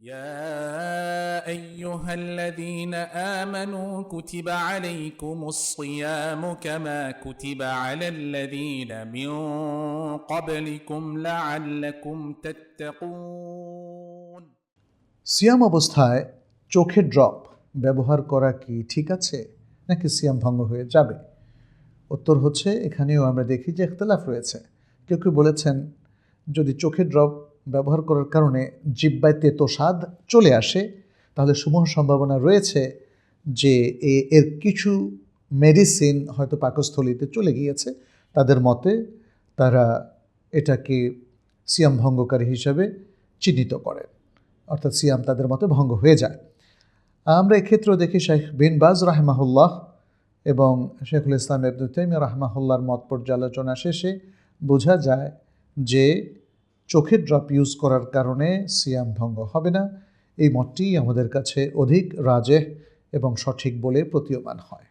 يا ايها الذين امنوا كتب عليكم الصيام كما كتب على الذين من قبلكم لعلكم تتقون সিয়াম অবস্থায় চোখে ড্রপ ব্যবহার করা কি ঠিক আছে নাকি সিয়াম ভঙ্গ হয়ে যাবে উত্তর হচ্ছে এখানেও আমরা দেখি যে ইখতলাফ রয়েছে কেউ কেউ বলেছেন যদি চোখে ড্রপ ব্যবহার করার কারণে জিব্বায় তেতো স্বাদ চলে আসে। তাহলে সমূহ সম্ভাবনা রয়েছে যে এর কিছু মেডিসিন হয়তো পাকস্থলিতে চলে গিয়েছে। তাদের মতে তারা এটাকে সিয়াম ভঙ্গকারী হিসাবে চিহ্নিত করেন অর্থাৎ সিয়াম তাদের মতে ভঙ্গ হয়ে যায়। আমরা এক্ষেত্রেও দেখি শেখ বিন বাজ রাহমাহুল্লাহ এবং শেখুল ইসলাম ইবনু তাইমিয়া রাহমাহুল্লাহর মত পর্যালোচনা শেষে বোঝা যায় যে চোখের ড্রপ ইউজ করার কারণে সিয়াম ভঙ্গ হবে না। এই মতটি আমাদের কাছে অধিক রাজেহ এবং সঠিক বলে প্রতীয়মান হয়।